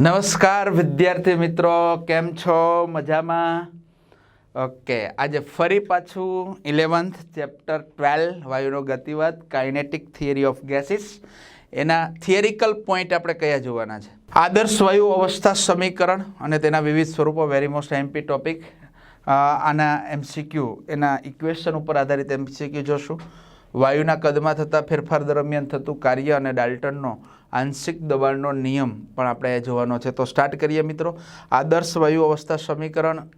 નમસ્કાર, વિદ્યાર્થી મિત્રો. કેમ છો? મજામાં? ઓકે, આજે ફરી પાછું ઇલેવન્થ ચેપ્ટર ટ્વેલ્વ, વાયુનો ગતિવાદ, કાઇનેટિક થિયરી ઓફ ગેસીસ. એના થિયરિકલ પોઈન્ટ આપણે કયા જોવાના છે? આદર્શ વાયુ અવસ્થા સમીકરણ અને તેના વિવિધ સ્વરૂપો વેરી મોસ્ટ એમપી ટોપિક આના એમસીક્યુ એના ઇક્વેશન ઉપર આધારિત એમસીક્યુ જોશું. વાયુના કદમાં થતા ફેરફાર દરમિયાન થતું કાર્ય અને ડાલ્ટનનો આંશિક દબાણનો નિયમ પણ આપણે જોવાનો છે. તો સ્ટાર્ટ કરીએ મિત્રો. આદર્શ વાયુ અવસ્થા સમીકરણ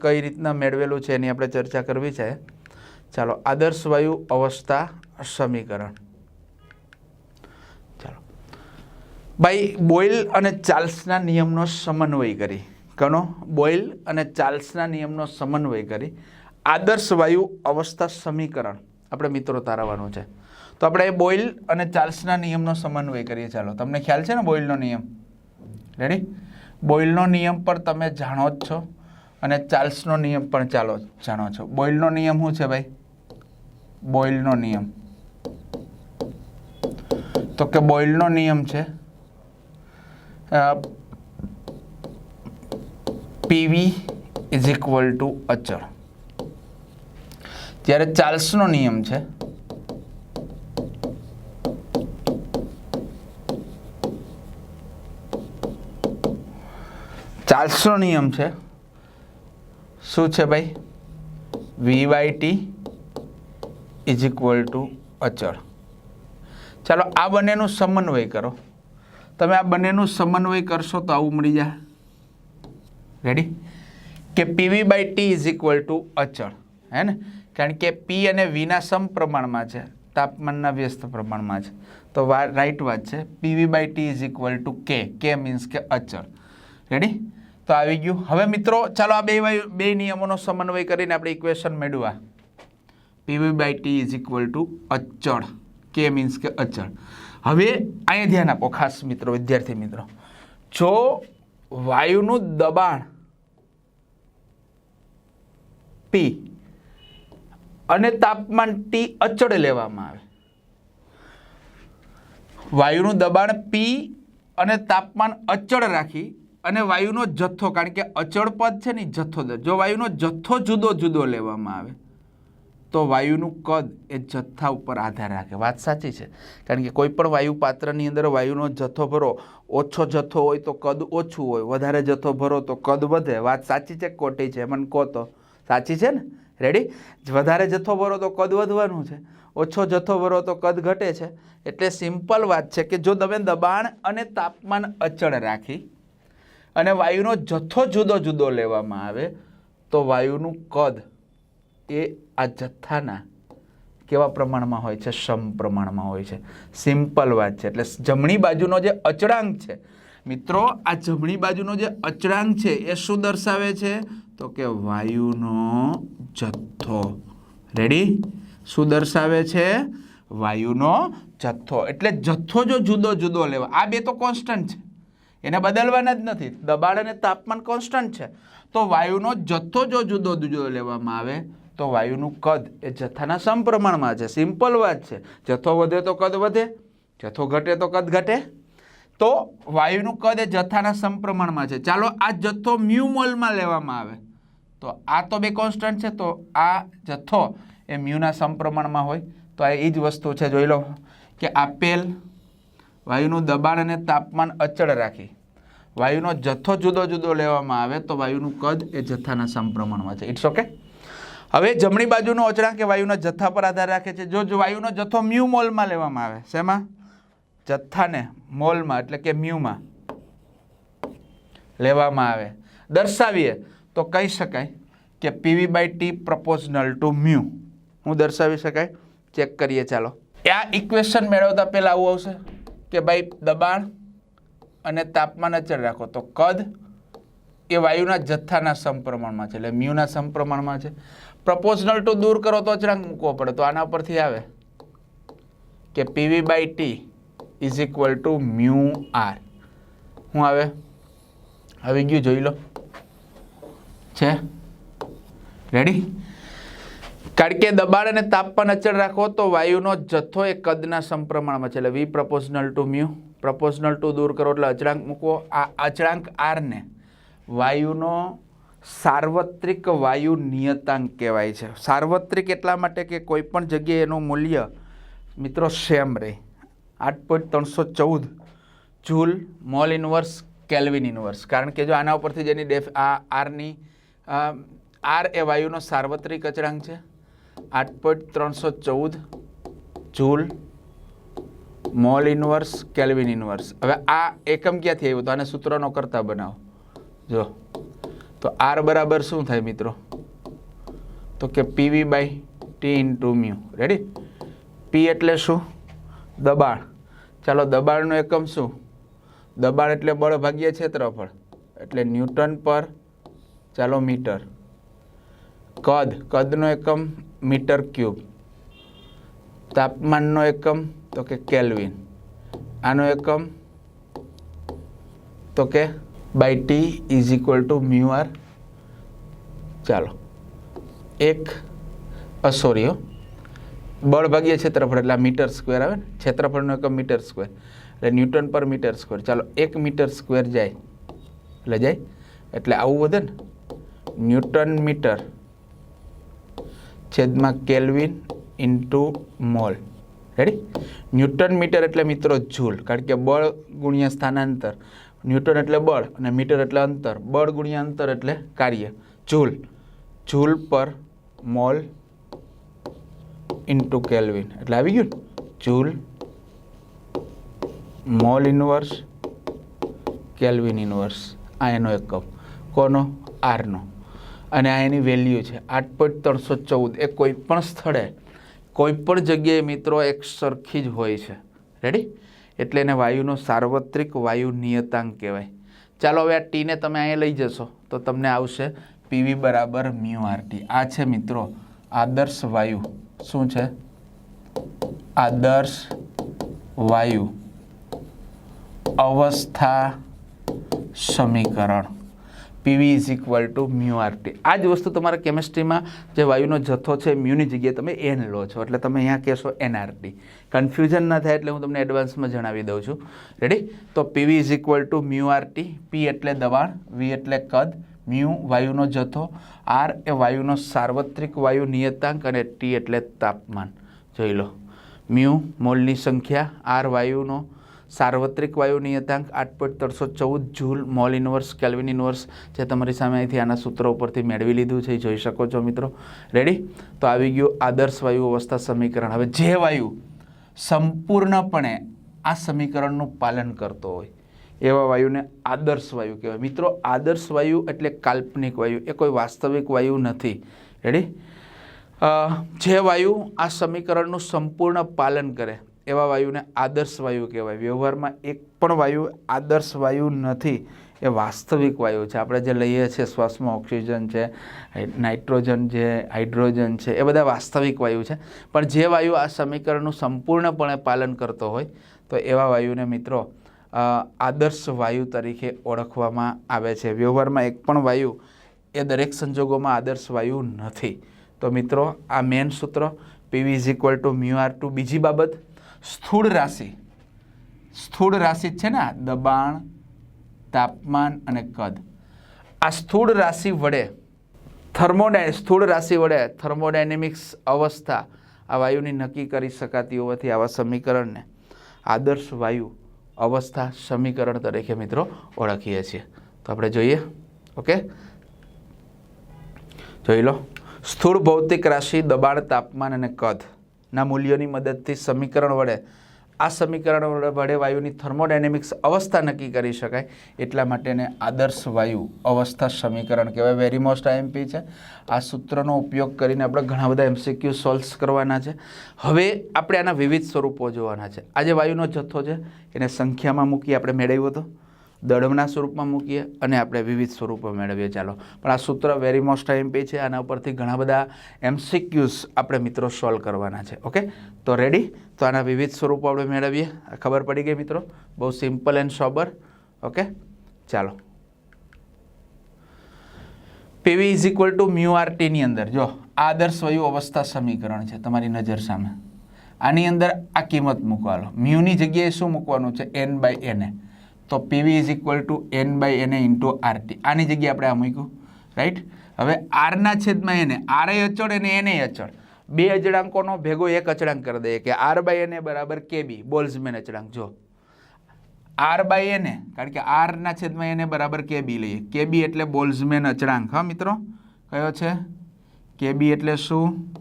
કઈ રીતના મેળવેલું છે એની આપણે ચર્ચા કરવી છે. ચાલો, આદર્શ વાયુ અવસ્થા સમીકરણ. ચાલો. ભાઈ બોઇલ અને ચાર્લ્સના નિયમનો સમન્વય કરી. કનો બોઇલ અને ચાર્લ્સના નિયમનો સમન્વય કરી. આદર્શ વાયુ અવસ્થા સમીકરણ. આપણે મિત્રો તારવવાનું છે. તો આપણે બોઇલ અને ચાર્લ્સના નિયમનો સમન્વય કરીએ. ચાલો, તમને ખ્યાલ છે ને બોઇલનો નિયમ? રેડી બોઇલનો નિયમ પણ તમે જાણો જ છો અને ચાર્લ્સનો નિયમ પણ ચાલો જાણો છો. બોઇલનો નિયમ શું છે ભાઈ? બોઇલનો નિયમ. તો કે બોઇલનો નિયમ છે પીવી ઇઝ ઇક્વલ ટુ અચળ. જ્યારે ચાર્લ્સનો નિયમ છે ચાર્લ્સનો નિયમ છે. શું છે ભાઈ? V by T is equal to અચળ. ચાલો, આ બંનેનું સમન્વય કરો. તમે આ બંનેનું સમન્વય કરશો તો આવું મળી જાય. રેડી કે PV by T is equal to અચળ. હે ને? કારણ કે પી અને વીના સમપ્રમાણમાં છે. તાપમાનના વ્યસ્ત પ્રમાણમાં છે. તો રાઈટ વાત છે. PV by T is equal to કે કે મીન્સ કે અચળ. રેડી તો આવી ગયું. હવે મિત્રો, ચાલો આ બે બે નિયમોનો સમન્વય કરીને આપણે ઇક્વેશન મેળવા PV by T is equal to અચળ. કે મીન્સ કે અચળ. હવે અહીંયા ધ્યાન આપો, ખાસ મિત્રો, વિદ્યાર્થી મિત્રો. જો વાયુનું દબાણ પી અને તાપમાન ટી અચળ લેવામાં આવે. વાયુનું દબાણ પી અને તાપમાન અચળ રાખી અને વાયુનો જથ્થો, કારણ કે અચળ પદ છે ને જથ્થો દર. જો વાયુનો જથ્થો જુદો જુદો લેવામાં આવે, તો વાયુનું કદ એ જથ્થા ઉપર આધાર રાખે. વાત સાચી છે. કારણ કે કોઈ પણ વાયુ પાત્રની અંદર વાયુનો જથ્થો ભરો, ઓછો જથ્થો હોય તો કદ ઓછું હોય, વધારે જથ્થો ભરો તો કદ વધે. વાત સાચી છે કોટી છે? મને કહો તો. સાચી છે ને? રેડી વધારે જથ્થો ભરો તો કદ વધવાનું છે. ઓછો જથ્થો ભરો તો કદ ઘટે છે. એટલે સિમ્પલ વાત છે કે જો તમે દબાણ અને તાપમાન અચળ રાખી અને વાયુનો જથ્થો જુદો જુદો લેવામાં આવે, તો વાયુનું કદ એ આ જથ્થાના કેવા પ્રમાણમાં હોય છે? સમ પ્રમાણમાં હોય છે. સિમ્પલ વાત છે. એટલે જમણી બાજુનો જે અચળાંક છે, મિત્રો, આ જમણી બાજુનો જે અચળાંક છે, એ શું દર્શાવે છે? તો કે વાયુનો જથ્થો. રેડી શું દર્શાવે છે? વાયુનો જથ્થો. એટલે જથ્થો જો જુદો જુદો લેવા, આ બે તો કોન્સ્ટન્ટ છે. એને બદલવાના જ નથી. દબાણ અને તાપમાન કોન્સ્ટન્ટ છે. તો વાયુનો જથ્થો જો જુદો જુદો લેવામાં આવે, તો વાયુનું કદ એ જથ્થાના સમપ્રમાણમાં છે. સિમ્પલ વાત છે. જથ્થો વધે તો કદ વધે, જથ્થો ઘટે તો કદ ઘટે. તો વાયુનું કદ એ જથ્થાના સમપ્રમાણમાં છે. ચાલો આ જથ્થો મ્યુ મોલમાં લેવામાં આવે. તો આ તો બે કોન્સ્ટન્ટ છે, તો આ જથ્થો એ મ્યુના સમપ્રમાણમાં હોય. તો આ એ જ વસ્તુ છે. જોઈ લો કે આપેલ વાયુનું દબાણ અને તાપમાન અચળ રાખી. વાયુનો જથ્થો જુદો જુદો લેવામાં આવે તો વાયુનું કદ એ જથ્થાના સમપ્રમાણમાં છે. ઇટ્સ ઓકે હવે જમણી બાજુનો અચળાંક એ વાયુના જથ્થા પર આધાર રાખે છે. જો વાયુનો જથ્થો મ્યુ મોલમાં લેવામાં આવે, શેમાં? જથ્થાને મોલમાં, એટલે કે મ્યુમાં લેવામાં આવે. દર્શાવીએ તો કહી શકાય કે PV by T proportional to mu. હું દર્શાવી શકાય? ચેક કરીએ, ચાલો. આ ઇક્વેશન મેળવતા પહેલાં આવું આવશે. કે ભાઈ દબાણ અને તાપમાન અચળ રાખો. તો કદ એ વાયુના જથ્થાના સમપ્રમાણમાં છે, એટલે મ્યુના સમપ્રમાણમાં છે. પ્રપોઝનલ ટુ દૂર કરો તો અચળાંક મૂકવો પડે. તો આના પરથી આવે કે PV by T is equal to mu R. શું આવે? આવી ગયું જોઈ લો. છે? રેડી? કારણ કે દબાણ અને તાપમાન અચળ રાખો તો વાયુનો જથ્થો એ કદના સમપ્રમાણમાં છે. એટલે V proportional to mu proportional to દૂર કરો એટલે અચળાંક મૂકવો. આ અચળાંક આરને વાયુનો સાર્વત્રિક વાયુ નિયતાંક કહેવાય છે. સાર્વત્રિક એટલા માટે કે કોઈ પણ જગ્યાએ એનું મૂલ્ય મિત્રો સેમ રહે. આઠ પોઈન્ટ ત્રણસો ચૌદ joule mole inverse kelvin inverse. કારણ કે જો આના ઉપરથી જેની ડેફ આ આરની આર એ વાયુનો સાર્વત્રિક અચળાંક છે. આઠ પોઈન્ટ ત્રણસો ચૌદ joule, mole inverse kelvin inverse હવે આ એકમ ક્યાંથી આવ્યું? તો આને સૂત્રનો કરતા બનાવો. જો. તો આર બરાબર શું થાય મિત્રો? તો કે PV by T into mu ready P એટલે શું? દબાણ. ચાલો, દબાણનું એકમ શું? દબાણ એટલે બળ ભાગ્ય ક્ષેત્રફળ. એટલે ન્યૂટન પર ચાલો મીટર. કદ, કદનો એકમ? Metre cube. તાપમાનનો એકમ? તો કે કેલ્વિન. આનો એકમ? તો કે by T is equal to mu R? ચાલો. એક અસોરીઓ બળ ભાગ્ય ક્ષેત્રફળ, એટલે આ મીટર સ્ક્વેર આવે ને? ક્ષેત્રફળનો એકમ મીટર સ્ક્વેર. એટલે ન્યૂટન પર મીટર સ્ક્વેર. ચાલો, એક મીટર સ્ક્વેર જાય. એટલે જાય? એટલે આવું વધે ને? Newton metre. છેદમાં kelvin into mole. Ready newton metre એટલે મિત્રો જૂલ, કારણ કે બળ ગુણ્યા સ્થાનાંતર. ન્યૂટન એટલે બળ અને મીટર એટલે અંતર. બળ ગુણ્યા અંતર એટલે કાર્ય. જૂલ. જૂલ પર મોલ ઇન્ટુ કેલ્વિન. એટલે આવી ગયું joule mole inverse, kelvin inverse. આ એનો એકમ કોનો? આરનો. અને આ એની વેલ્યુ છે. આઠ પોઈન્ટ ત્રણસો ચૌદ. એ કોઈ પણ સ્થળે, કોઈ પણ જગ્યાએ મિત્રો એક સરખી જ હોય છે. રેડી એટલે એને વાયુનો સાર્વત્રિક વાયુ નિયતાંક કહેવાય. ચાલો હવે આ ટીને તમે અહીંયા લઈ જશો, તો તમને આવશે પીવી બરાબર મ્યુ આરટી આ છે મિત્રો આદર્શ વાયુ. શું છે? આદર્શ વાયુ. અવસ્થા સમીકરણ. PV is equal to mu RT આ જ વસ્તુ તમારા કેમિસ્ટ્રીમાં જે વાયુનો જથ્થો છે મ્યુની જગ્યાએ તમે એન લો છો. એટલે તમે અહીંયા કહેશો એનઆરટી કન્ફ્યુઝન ના થાય એટલે હું તમને એડવાન્સમાં જણાવી દઉં છું. રેડી તો PV is equal to mu RT P એટલે દબાણ વી એટલે કદ મ્યુ વાયુનો જથ્થો આર એ વાયુનો સાર્વત્રિક વાયુ નિયતાંક અને ટી એટલે તાપમાન. જોઈ લો. મ્યુ મોલની સંખ્યા આર વાયુનો સાર્વત્રિક વાયુ નિયતાંક આઠ પોઈન્ટ ત્રણસો ચૌદ joule mole inverse kelvin inverse જે તમારી સામે અહીંથી આના સૂત્રો ઉપરથી મેળવી લીધું છે. એ જોઈ શકો છો મિત્રો. રેડી તો આવી ગયું આદર્શ વાયુ અવસ્થા સમીકરણ. હવે જે વાયુ સંપૂર્ણપણે આ સમીકરણનું પાલન કરતો હોય, એવા વાયુને આદર્શ વાયુ કહેવાય. મિત્રો, આદર્શ વાયુ એટલે કાલ્પનિક વાયુ, એ કોઈ વાસ્તવિક વાયુ નથી. રેડી જે વાયુ આ સમીકરણનું સંપૂર્ણ પાલન કરે એવા વાયુને આદર્શ વાયુ કહેવાય. વ્યવહારમાં એક પણ વાયુ આદર્શ વાયુ નથી. એ વાસ્તવિક વાયુ છે. આપણે જે લઈએ છીએ, શ્વાસમાં ઓક્સિજન છે નાઇટ્રોજન છે, હાઇડ્રોજન છે, એ બધા વાસ્તવિક વાયુ છે. પણ જે વાયુ આ સમીકરણનું સંપૂર્ણપણે પાલન કરતો હોય, તો એવા વાયુને મિત્રો આદર્શ વાયુ તરીકે ઓળખવામાં આવે છે. વ્યવહારમાં એક પણ વાયુ એ દરેક સંજોગોમાં આદર્શ વાયુ નથી. તો મિત્રો, આ મેન સૂત્ર PV is equal to mu R T બીજી બાબત સ્થૂળ રાશિ. સ્થૂળ રાશિ છે ને દબાણ, તાપમાન અને કદ. આ સ્થૂળ રાશિ વડે, થર્મોડાય, સ્થૂળ રાશિ વડે થર્મોડાયનેમિક્સ અવસ્થા આ વાયુની નક્કી કરી શકાતી હોવાથી આવા સમીકરણને આદર્શ વાયુ અવસ્થા સમીકરણ તરીકે મિત્રો ઓળખીએ છીએ. તો આપણે જોઈએ, ઓકે? જોઈ લો. સ્થૂળ ભૌતિક રાશિ, દબાણ, તાપમાન અને કદ. ના મૂલ્યોની મદદથી સમીકરણ વડે, આ સમીકરણ વડે વાયુની થર્મોડાયનેમિક્સ અવસ્થા નક્કી કરી શકાય. એટલા માટેને આદર્શ વાયુ અવસ્થા સમીકરણ કહેવાય. વેરી મોસ્ટ આઈએમપી છે. આ સૂત્રનો ઉપયોગ કરીને આપણે ઘણા બધા એમસીક્યુ સોલ્વ્સ કરવાના છે. હવે આપણે આના વિવિધ સ્વરૂપો જોવાના છે. આ જે વાયુનો જથ્થો છે. એને સંખ્યામાં મૂકી આપણે મેળવ્યો હતો દળમના સ્વરૂપમાં મૂકીએ અને આપણે વિવિધ સ્વરૂપો મેળવીએ. ચાલો. પણ આ સૂત્ર વેરી મોસ્ટ આઈએમપી છે. આના ઉપરથી ઘણા બધા એમસીક્યુઝ આપણે મિત્રો સોલ્વ કરવાના છે. ઓકે તો રેડી તો આના વિવિધ સ્વરૂપો આપણે મેળવીએ. ખબર પડી ગઈ મિત્રો? બહુ સિમ્પલ એન્ડ સોબર ઓકે ચાલો. PV is equal to mu R અંદર. જો, આદર્શ વયુ અવસ્થા સમીકરણ છે તમારી નજર સામે. આની અંદર આ કિંમત મૂકવા લો. મ્યુની જગ્યાએ શું મૂકવાનું છે? એન બાય એને તો PV is equal to N by NA into RT આની જગ્યાએ આપણે આ મૂક્યું રાઈટ હવે આરના છેદમાં એને આર અચળ અને એને અચળ. બે અચળાંકોનો ભેગો એક અચળાંક કરી દઈએ કે આર બાય એને બરાબર કેબી બોલ્સમેન અચળાંક. જો આર બાય એને કારણ કે આરના છેદમાં એને બરાબર કેબી લઈએ. કેબી એટલે બોલ્સમેન અચળાંક. હા, મિત્રો? કયો છે? કેબી એટલે શું?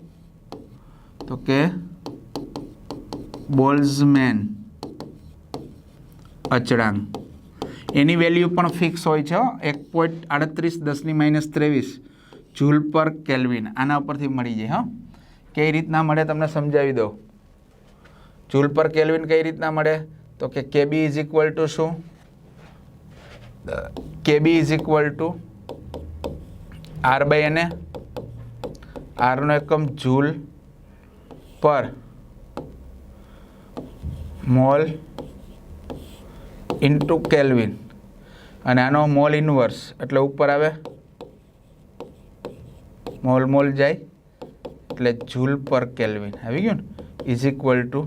તો કે બોલ્સમેન અચળાંક. એની વેલ્યુ પણ ફિક્સ હોય છે એક પોઈન્ટ આડત્રીસ દસની માઇનસ ત્રેવીસ જૂલ પર કેલ્વિન. આના ઉપરથી મળી જાય, હા. કઈ રીતના મળે તમને સમજાવી દઉં? જૂલ પર કેલ્વિન કઈ રીતના મળે? તો કે કેબી ઇઝ ઇક્વલ ટુ શું? KB is equal to R by NA? આરનો એકમ જૂલ પર મોલ ઇન્ટુ કેલ્વિન. અને આનો મોલ ઇન્વર્સ એટલે ઉપર આવે. મોલ મોલ જાય. એટલે જૂલ પર કેલ્વિન. આવી ગયું ને? Is equal to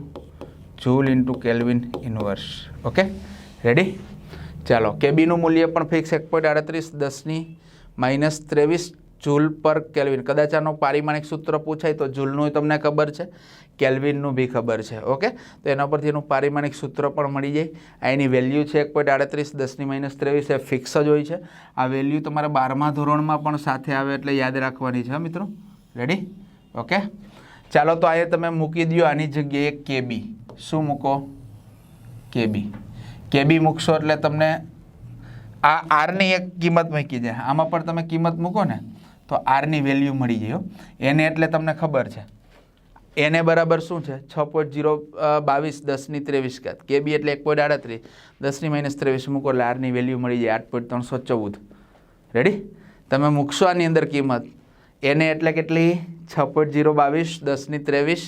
joule into kelvin inverse okay ready ચાલો. કેબીનું મૂલ્ય પણ ફિક્સ એક પોઈન્ટ આડત્રીસ, દસની માઇનસ ત્રેવીસ જૂલ પર કેલ્વિન. કદાચ આનું પારિમાણિક સૂત્ર પૂછાય તો જૂલનું તમને ખબર છે, કેલ્વિનનું બી ખબર છે, ઓકે? તો એના પરથી એનું પારિમાણિક સૂત્ર પણ મળી જાય. આ એની વેલ્યુ છે એક પોઈન્ટ આડત્રીસ દસની માઇનસ ત્રેવીસ, એ ફિક્સ જ હોય છે. આ વેલ્યુ તમારે બારમા ધોરણમાં પણ સાથે આવે એટલે યાદ રાખવાની છે મિત્રો? Ready okay? ચાલો, તો અહીંયા તમે મૂકી દો આની જગ્યાએ કેબી. શું મૂકો? કેબી. કેબી મૂકશો એટલે તમને આ આરની એક કિંમત મૂકી જાય આમાં પણ તમે કિંમત મૂકો ને? તો આરની વેલ્યુ મળી જાય એને એટલે તમને ખબર છે. એને બરાબર શું છે? છ પોઈન્ટ જીરો બાવીસ દસની ત્રેવીસ ઘાત. કેબી એટલે એક પોઈન્ટ આડત્રીસ દસની માઇનસ ત્રેવીસ મૂકો એટલે આરની વેલ્યુ મળી જાય આઠ પોઈન્ટ ત્રણસો ચૌદ. રેડી તમે મૂકશો આની અંદર કિંમત. એને એટલે કેટલી? છ પોઈન્ટ જીરો બાવીસ દસની ત્રેવીસ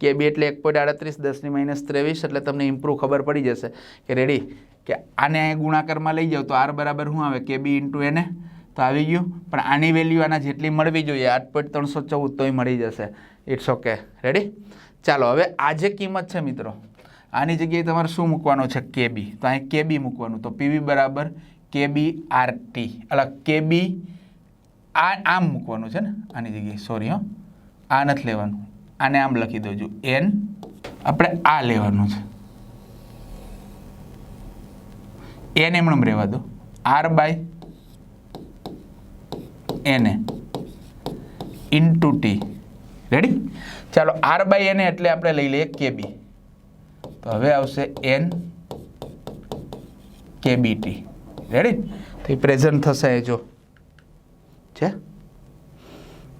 કેબી એટલે એક પોઈન્ટ આડત્રીસ દસની માઇનસ ત્રેવીસ, એટલે તમને ઇમ્પ્રૂવ ખબર પડી જશે. કે રેડી કે આને ગુણાકારમાં લઈ જાઓ તો આર બરાબર શું આવે? કેબી ઇન્ટુ એને તો આવી ગયું. પણ આની વેલ્યુ આના જેટલી મળવી જોઈએ, આઠ પોઈન્ટ ત્રણસો ચૌદ તોય મળી જશે. ઇટ્સ ઓકે રેડી ચાલો, હવે આ જે કિંમત છે મિત્રો, આની જગ્યાએ તમારે શું મૂકવાનું છે? કેબી તો અહીં કેબી મૂકવાનું. તો પીવી બરાબર કેબી આર ટી એટલે કેબી આ આમ મૂકવાનું છે ને? આની જગ્યાએ. સોરી હો. આ નથી લેવાનું. આને આમ લખી દઉં એન આપણે આ લેવાનું છે. એન એમણે રહેવા દો. R by NA. Into T ready ચાલો આર બાય એને એટલે આપણે લઈ લઈએ કેબી તો હવે આવશે એન કેબીટી રેડી તો એ પ્રેઝન્ટ થશે એ જો. છે?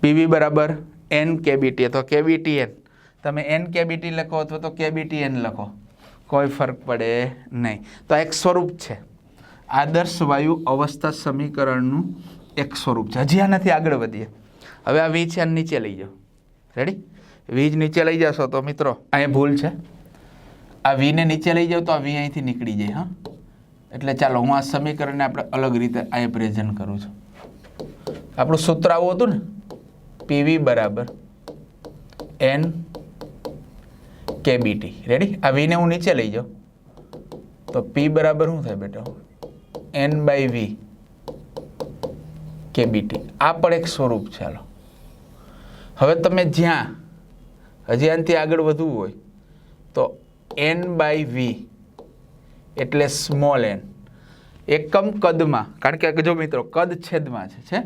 પીવી બરાબર એન કેબીટી અથવા કેબીટી એન તમે એન કેબીટી લખો અથવા તો કેબીટી એન લખો. કોઈ ફરક પડે નહીં. તો આ એક સ્વરૂપ છે. આદર્શ વાયુ અવસ્થા સમીકરણનું એક સ્વરૂપ છે. હજી આનાથી આગળ વધીએ. હવે આ વી છે, આને નીચે લઈ જાઓ. રેડી વીજ નીચે લઈ જશો તો મિત્રો, અહીંયા ભૂલ છે. આ વીને નીચે લઈ જાઓ તો આ વી અહીંથી નીકળી જાય, હા? એટલે ચાલો, હું આ સમીકરણને આપણે અલગ રીતે અહીંયા પ્રેઝન્ટ કરું છું. આપણું સૂત્ર આવું હતું ને? પીવી બરાબર એન કેબીટી રેડી આ વીને હું નીચે લઈ જાઉં. તો પી બરાબર શું થાય બેટા? N by V KBT. આ પણ એક સ્વરૂપ છે હવે તમે જ્યાં, હજી આનાથી આગળ વધવું હોય, તો એન બાય વી એટલે સ્મોલ એન એકમ કદમાં, કારણ કે જો મિત્રો કદ છેદમાં છે છે?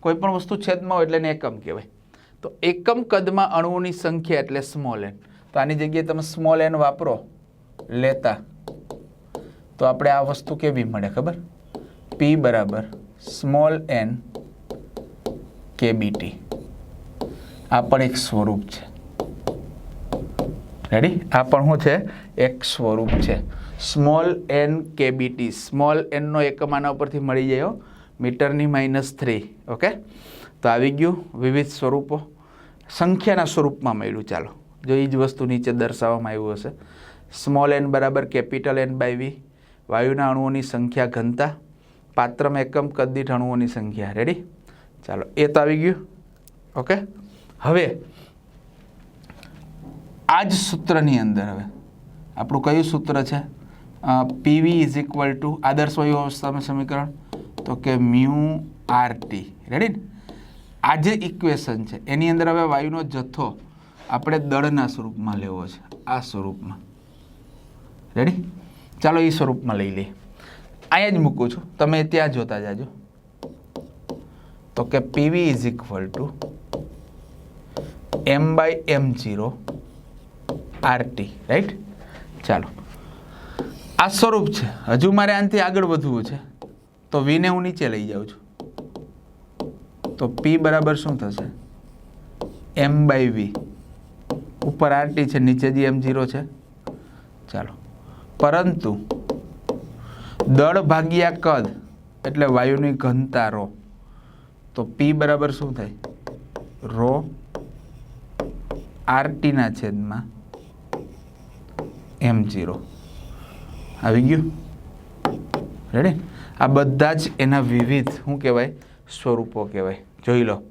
કોઈ પણ વસ્તુ છેદમાં હોય એટલે એને એકમ કહેવાય. તો એકમ કદમાં અણુઓની સંખ્યા એટલે સ્મોલ એન તો આની જગ્યાએ તમે સ્મોલ એન વાપરો, લેતા. તો આપણે આ વસ્તુ કેવી મળે, ખબર? પી બરાબર સ્મોલ એન કેબીટી. આ પણ એક સ્વરૂપ છે. રેડી આ પણ શું છે? એક સ્વરૂપ છે. Small N KBT. સ્મોલ એનનો એકમ આના ઉપરથી મળી જાય મીટરની માઇનસ થ્રી ઓકે તો આવી ગયું વિવિધ સ્વરૂપો. સંખ્યાના સ્વરૂપમાં મળ્યું, ચાલો. જો એ જ વસ્તુ નીચે દર્શાવવામાં આવ્યું હશે. સ્મોલ એન બરાબર કેપિટલ એન બાય વી. વાયુના અણુઓની સંખ્યા ઘનતા. પાત્રમાં એકમ કદ દીઠ અણુઓની સંખ્યા. રેડી ચાલો, એ તો આવી ગયું. ઓકે હવે આ જ સૂત્રની અંદર હવે, આપણું કયું સૂત્ર છે? પીવી ઇઝ ઇક્વલ ટુ આદર્શ વાયુ અવસ્થામાં સમીકરણ, તો કે મ્યુ આર ટી. રેડી ને આ જે ઇક્વેશન છે, એની અંદર હવે વાયુનો જથ્થો આપણે દળના સ્વરૂપમાં લેવો છે. આ સ્વરૂપમાં. રેડી ચાલો, એ સ્વરૂપમાં લઈ લઈએ. અહીંયા જ મૂકું છું. તમે ત્યાં જોતા જાજો. તો કે PV is equal to M by M zero RT right ચાલો. આ સ્વરૂપ છે. હજુ મારે આનાથી આગળ વધવું છે. તો વીને હું નીચે લઈ જાઉં છું. તો પી બરાબર શું થશે? એમ બાય વી ઉપર આરટી છે, નીચે જે એમ જીરો છે. ચાલો. પરંતુ દળ ભાગ્યા કદ એટલે વાયુની ઘનતા રો. તો પી બરાબર શું થાય? રો આરટીના છેદમાં એમ જીરો આવી ગયું? રેડી આ બધા જ એના વિવિધ, શું કહેવાય? સ્વરૂપો કહેવાય. જોઈ લો.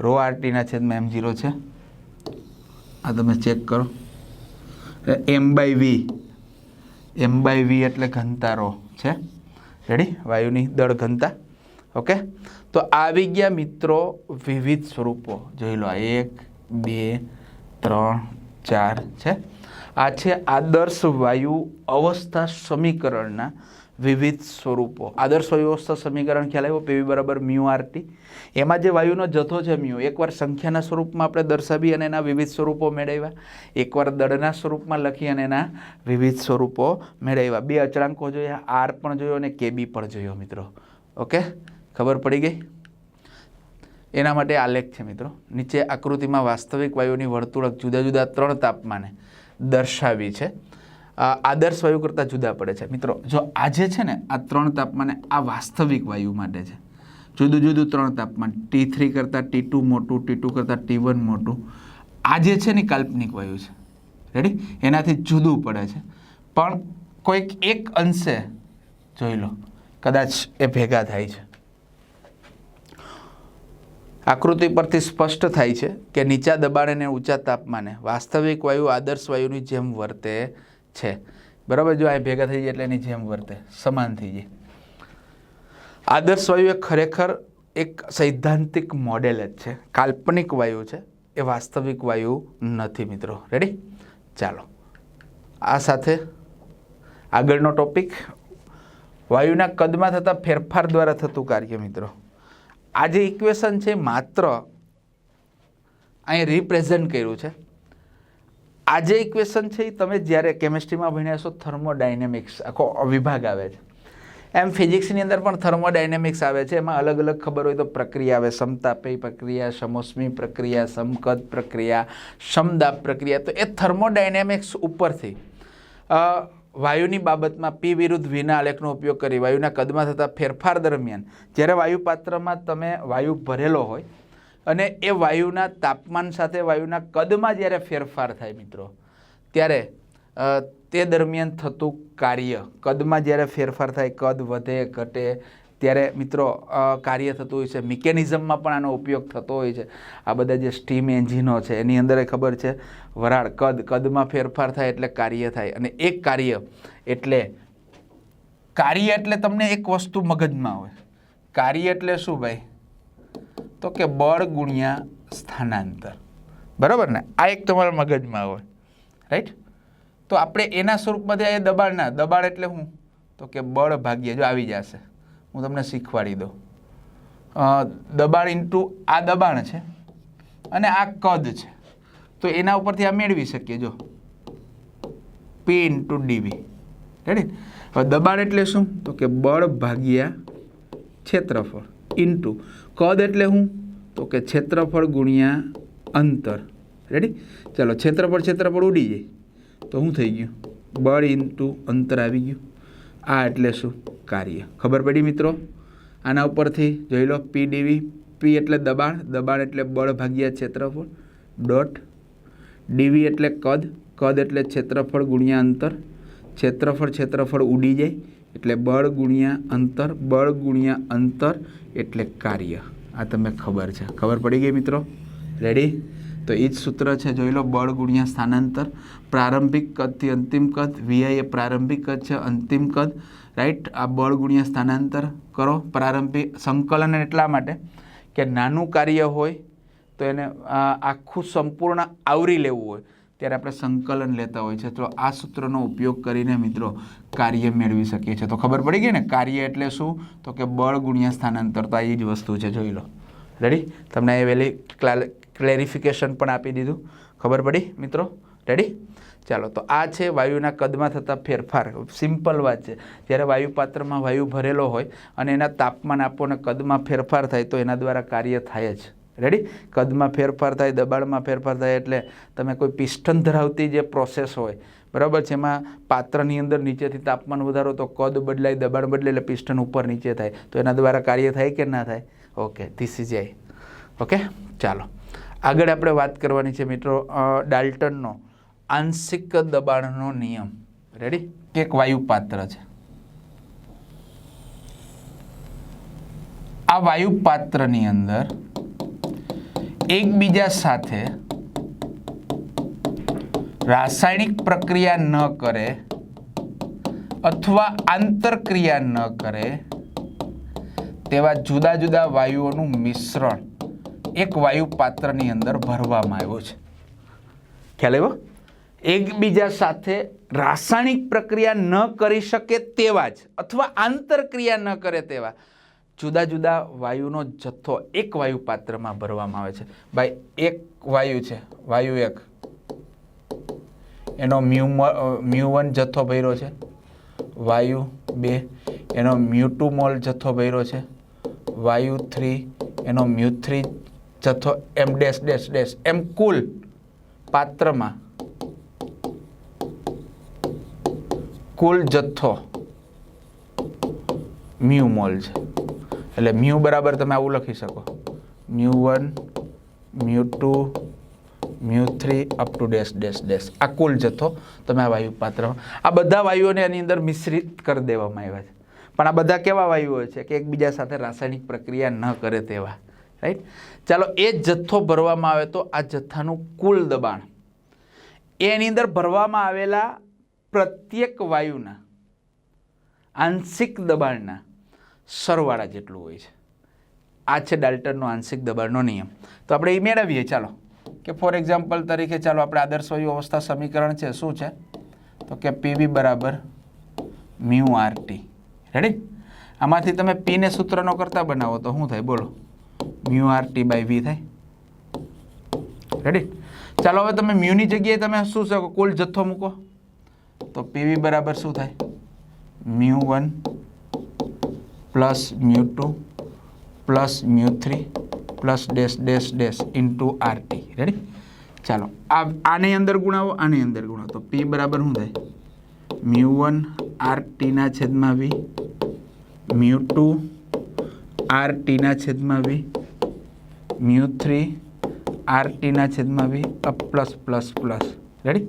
રો આરટીના છેદમાં એમ જીરો છે. આ તમે ચેક કરો. એમ બાય વી એમ બાય વી એટલે ઘનતા રો. છે. રેડી વાયુની દળ ઘનતા. ઓકે તો આવી ગયા મિત્રો વિવિધ સ્વરૂપો. જોઈ લો એક, બે, ત્રણ, ચાર છે. આ છે આદર્શ વાયુ અવસ્થા સમીકરણના વિવિધ સ્વરૂપો. આદર્શ વ્યવસ્થા સમીકરણ ખ્યાલ આવ્યો પીવી બરાબર મ્યુ આરટી એમાં જે વાયુનો જથ્થો છે મ્યુ, એકવાર સંખ્યાના સ્વરૂપમાં આપણે દર્શાવી અને એના વિવિધ સ્વરૂપો મેળવ્યા. એકવાર દળના સ્વરૂપમાં લખી અને એના વિવિધ સ્વરૂપો મેળવ્યા. બે અચળાંકો જોયા, આર પણ જોયો અને કેબી પણ જોયો મિત્રો. ઓકે? ખબર પડી ગઈ? એના માટે આલેખ છે મિત્રો. નીચે આકૃતિમાં વાસ્તવિક વાયુની વર્તુળક જુદા જુદા ત્રણ તાપમાને દર્શાવી છે. આદર્શ વાયુ કરતાં જુદા પડે છે. મિત્રો, જો આજે છે ને આ ત્રણ તાપમાને આ વાસ્તવિક વાયુ માટે છે. જુદું જુદું ત્રણ તાપમાન ટી થ્રી કરતાં ટી ટુ મોટું ટી ટુ કરતાં ટી વન મોટું. આ જે છે ને કાલ્પનિક વાયુ છે. રેડી એનાથી જુદું પડે છે. પણ કોઈક એક અંશે જોઈ લો, કદાચ એ ભેગા થાય છે. આકૃતિ પરથી સ્પષ્ટ થાય છે કે નીચા દબાણ અને ઊંચા તાપમાને વાસ્તવિક વાયુ આદર્શ વાયુની જેમ વર્તે છે. બરાબર? જો અહીં ભેગા થઈ જાય એટલે એની જેમ વર્તે, સમાન થઈ જાય. આદર્શ વાયુ એ ખરેખર એક સૈદ્ધાંતિક મોડેલ જ છે. કાલ્પનિક વાયુ છે. એ વાસ્તવિક વાયુ નથી મિત્રો. રેડી ચાલો. આ સાથે આગળનો ટોપિક વાયુના કદમાં થતા ફેરફાર દ્વારા થતું કાર્ય મિત્રો. આ જે ઇક્વેશન છે માત્ર અહીં રિપ્રેઝન્ટ કર્યું છે. આ જે ઇક્વેશન છે એ તમે જ્યારે કેમિસ્ટ્રીમાં ભણ્યા છો થર્મોડાયનેમિક્સ આખો વિભાગ આવે છે. એમ ફિઝિક્સની અંદર પણ થર્મોડાયનેમિક્સ આવે છે. એમાં અલગ અલગ ખબર હોય તો પ્રક્રિયા આવે. સમતાપેય પ્રક્રિયા, સમોષ્મી પ્રક્રિયા, સમકદ પ્રક્રિયા, સમદાપ પ્રક્રિયા. તો એ થર્મોડાયનેમિક્સ ઉપરથી વાયુની બાબતમાં પી વિરુદ્ધ વિના આલેખનો ઉપયોગ કરી વાયુના કદમાં થતા ફેરફાર દરમિયાન, જ્યારે વાયુ પાત્રમાં તમે વાયુ ભરેલો હોય અને એ વાયુના તાપમાન સાથે વાયુના કદમાં જ્યારે ફેરફાર થાય મિત્રો, ત્યારે તે દરમિયાન થતું કાર્ય કદમાં જ્યારે ફેરફાર થાય, કદ વધે, ઘટે, ત્યારે મિત્રો કાર્ય થતું હોય છે. મિકેનિઝમમાં પણ આનો ઉપયોગ થતો હોય છે. આ બધા જે સ્ટીમ એન્જિનો છે, એની અંદર ખબર છે, વરાળ, કદ, કદમાં ફેરફાર થાય એટલે કાર્ય થાય. અને એક કાર્ય એટલે કાર્ય એટલે તમને એક વસ્તુ મગજમાં હોય. કાર્ય એટલે શું ભાઈ? તો કે બળ ગુણ્યા સ્થાનાંતર. બરાબર ને? આ એક તમારા મગજમાં હોય. રાઈટ તો આપણે એના સ્વરૂપમાં એ દબાણના દબાણ એટલે શું? તો કે બળ ભાગ્ય, જો આવી જશે. હું તમને શીખવાડી દઉં. દબાણ ઇન્ટુ આ દબાણ છે અને આ કદ છે. તો એના ઉપરથી આ મેળવી શકીએ, જો. પી ઇન્ટુ ડીવી રેડી હવે દબાણ એટલે શું? તો કે બળ ભાગ્યા ક્ષેત્રફળ. ઇન્ટુ. કદ એટલે શું તો કે ક્ષેત્રફળ ગુણ્યા અંતર. રેડી ચાલો ક્ષેત્રફળ ક્ષેત્રફળ ઉડી જાય. તો શું થઈ ગયું? બળ ઇન્ટુ અંતર આવી ગયું. આ એટલે શું? કાર્ય. ખબર પડી મિત્રો? આના ઉપરથી જોઈ લો પી ડીવી પી એટલે દબાણ દબાણ એટલે બળ ભાગ્યા ક્ષેત્રફળ ડોટ. ડીવી એટલે કદ કદ એટલે ક્ષેત્રફળ ગુણ્યા અંતર. ક્ષેત્રફળ ક્ષેત્રફળ ઉડી જાય. એટલે બળ ગુણ્યા અંતર, બળ ગુણ્યા અંતર એટલે કાર્ય. આ તમને ખબર છે. ખબર પડી ગઈ મિત્રો? રેડી તો એ જ સૂત્ર છે. જોઈ લો, બળ ગુણ્યા સ્થાનાંતર. પ્રારંભિક કદથી અંતિમ કદ. વીઆઈ એ પ્રારંભિક કદ છે, અંતિમ કદ. રાઈટ આ બળ ગુણ્યા સ્થાનાંતર કરો. પ્રારંભિક સંકલન એટલા માટે કે નાનું કાર્ય હોય તો એને આખું સંપૂર્ણ આવરી લેવું હોય. ત્યારે આપણે સંકલન લેતા હોય છે. તો આ સૂત્રનો ઉપયોગ કરીને મિત્રો કાર્ય મેળવી શકીએ છીએ. તો ખબર પડી ગઈ ને? કાર્ય એટલે શું? તો કે બળ ગુણ્યા સ્થાનાંતર તો એ જ વસ્તુ છે. જોઈ લો. રેડી તમને એ વહેલી ક્લેરિફિકેશન પણ આપી દીધું. ખબર પડી, મિત્રો? રેડી ચાલો, તો આ છે વાયુના કદમાં થતા ફેરફાર. સિમ્પલ વાત છે. જ્યારે વાયુ પાત્રમાં વાયુ ભરેલો હોય અને એના તાપમાન આપો અને કદમાં ફેરફાર થાય, તો એના દ્વારા કાર્ય થાય જ. રેડી કદમાં ફેરફાર થાય, દબાણમાં ફેરફાર થાય એટલે તમે કોઈ પિસ્ટન ધરાવતી જે પ્રોસેસ હોય, બરાબર છે? એમાં પાત્રની અંદર નીચેથી તાપમાન વધારો તો કદ બદલાય, દબાણ બદલાય એટલે પિસ્ટન ઉપર નીચે થાય. તો એના દ્વારા કાર્ય થાય કે ના થાય? Okay this is I okay ચાલો. આગળ આપણે વાત કરવાની છે મિત્રો ડાલ્ટનનો આંશિક દબાણનો નિયમ. રેડી એક વાયુ પાત્ર છે. આ વાયુ પાત્રની અંદર એકબીજા સાથે રાસાયણિક પ્રક્રિયા ન કરે અથવા આંતરક્રિયા ન કરે, તેવા જુદા જુદા વાયુઓનું મિશ્રણ એક વાયુ પાત્રની અંદર ભરવામાં આવ્યું છે. ખ્યાલ આવ્યો? એકબીજા સાથે રાસાયણિક પ્રક્રિયા ન કરી શકે તેવા જ, અથવા આંતરક્રિયા ન કરે તેવા જુદા જુદા વાયુનો જથ્થો એક વાયુ પાત્રમાં ભરવામાં આવે છે. ભાઈ, એક વાયુ છે. વાયુ એક. એનો મ્યુ મ્યુ જથ્થો ભર્યો છે. વાયુ બે. એનો મ્યુ મોલ જથ્થો ભર્યો છે. વાયુ થ્રી. એનો મ્યુ થ્રી જથ્થો M dash dash dash, M કુલ પાત્રમાં કુલ જથ્થો મ્યુ મોલ છે. એટલે મ્યુ બરાબર તમે આવું લખી શકો. Mu one, mu two, mu three, up to dash dash dash. આ કુલ જથ્થો તમે આ વાયુ પાત્રમાં. આ બધા વાયુઓને એની અંદર મિશ્રિત કરી દેવામાં આવ્યા છે. પણ આ બધા કેવા વાયુઓ છે કે એકબીજા સાથે રાસાયણિક પ્રક્રિયા ન કરે તેવા. રાઈટ ચાલો, એ જથ્થો ભરવામાં આવે તો આ જથ્થાનું કુલ દબાણ. એની અંદર ભરવામાં આવેલા પ્રત્યેક વાયુના આંશિક દબાણના સરવાળા જેટલું હોય છે. આ છે ડાલ્ટનનો આંશિક દબાણનો નિયમ. તો આપણે એ મેળવીએ, ચાલો. કે ફોર એક્ઝામ્પલ તરીકે ચાલો, આપણે આદર્શ વાયુ અવસ્થા સમીકરણ છે, શું છે? તો કે પીવી બરાબર મ્યુ આરટી રેડી આમાંથી તમે પીને સૂત્રનો કરતા બનાવો તો શું થાય? બોલો. મ્યુ આરટી બાય વી થાય. રેડી ચાલો, હવે તમે મ્યુની જગ્યાએ તમે શું છે? કુલ જથ્થો મૂકો. તો પીવી બરાબર શું થાય? Mu one plus mu two plus mu three plus dash dash dash into RT ready ચાલો આ આની અંદર ગુણાવો, આની અંદર ગુણાવો. તો પી બરાબર શું થાય? મ્યુ વન આર ટીના છેદમાં વી મ્યુ ટુ આર છેદમાં વી મ્યુ થ્રી આર ટીના છેદમાં V plus plus plus ready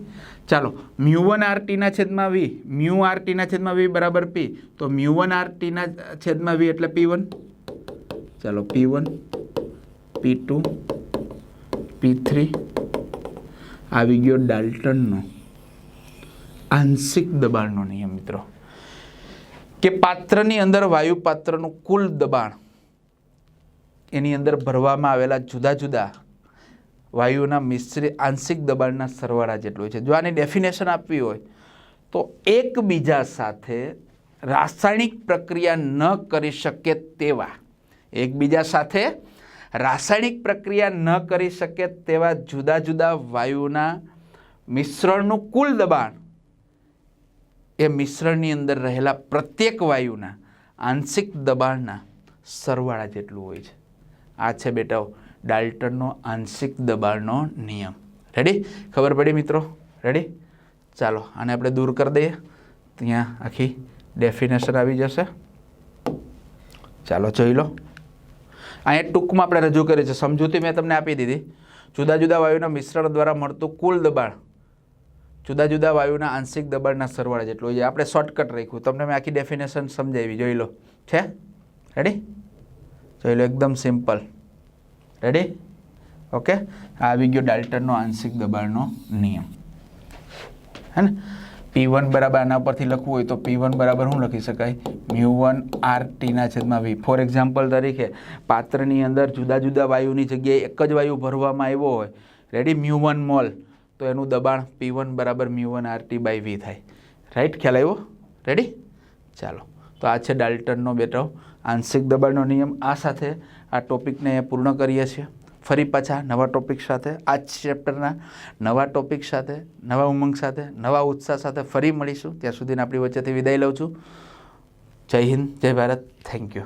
ચાલો, મ્યુ વન આર ટીના છેદમાં વી. મ્યુ આર ટીના છેદમાં વી બરાબર પી. તો મ્યુ વન આર ટીના છેદમાં વી એટલે પી વન. ચાલો, P one, P two, P three. આવી ગયો ડાલ્ટનનો આંશિક દબાણનો નિયમ, મિત્રો. કે પાત્રની અંદર વાયુ પાત્રનું કુલ દબાણ એની અંદર ભરવામાં આવેલા જુદા જુદા વાયુના મિશ્રિત આંશિક દબાણના સરવાળા જેટલું હોય છે. જો આની ડેફિનેશન આપવી હોય, તો એકબીજા સાથે રાસાયણિક પ્રક્રિયા ન કરી શકે તેવા, એકબીજા સાથે રાસાયણિક પ્રક્રિયા ન કરી શકે તેવા જુદા જુદા વાયુના મિશ્રણનું કુલ દબાણ એ મિશ્રણની અંદર રહેલા પ્રત્યેક વાયુના આંશિક દબાણના સરવાળા જેટલું હોય છે. આ છે બેટાઓ ડાલ્ટનનો આંશિક દબાણનો નિયમ. રેડી ખબર પડી મિત્રો? રેડી ચાલો, આને આપણે દૂર કરી દઈએ. ત્યાં આખી ડેફિનેશન આવી જશે. ચાલો, જોઈ લો. અહીંયા ટૂંકમાં આપણે રજૂ કરી છે. સમજૂતી મેં તમને આપી દીધી. જુદા જુદા વાયુના મિશ્રણ દ્વારા મળતું કુલ દબાણ. જુદા જુદા વાયુના આંશિક દબાણના સરવાળા જેટલું છે. આપણે શોર્ટકટ રાખ્યું. તમને મેં આખી ડેફિનેશન સમજાવી. જોઈ લો. છે? રેડી જોઈ લો, એકદમ સિમ્પલ રેડી ઓકે આવી ગયો ડાલ્ટનનો આંશિક દબાણનો નિયમ. હે ને? પી વન બરાબર આના પરથી લખવું હોય તો પી વન બરાબર શું લખી શકાય? મ્યુ વન આર ટીના છેદમાં વી ફોર એક્ઝામ્પલ તરીકે, પાત્રની અંદર જુદા જુદા વાયુની જગ્યાએ એક જ વાયુ ભરવામાં આવ્યો હોય. Ready mu one mole. તો એનું દબાણ પી વન બરાબર mu one R T by V થાય. રાઈટ ખ્યાલ આવ્યો? રેડી ચાલો. તો આ છે ડાલ્ટનનો બેટો. આંશિક દબાણનો નિયમ આ સાથે આ ટોપિકને પૂર્ણ કરીએ છીએ. ફરી પાછા નવા ટોપિક સાથે આ જ ચેપ્ટરના નવા ટોપિક સાથે, નવા ઉમંગ સાથે, નવા ઉત્સાહ સાથે ફરી મળીશું. ત્યાં સુધીને આપણી વચ્ચેથી વિદાય લઉં છું. જય હિન્દ, જય ભારત. Thank you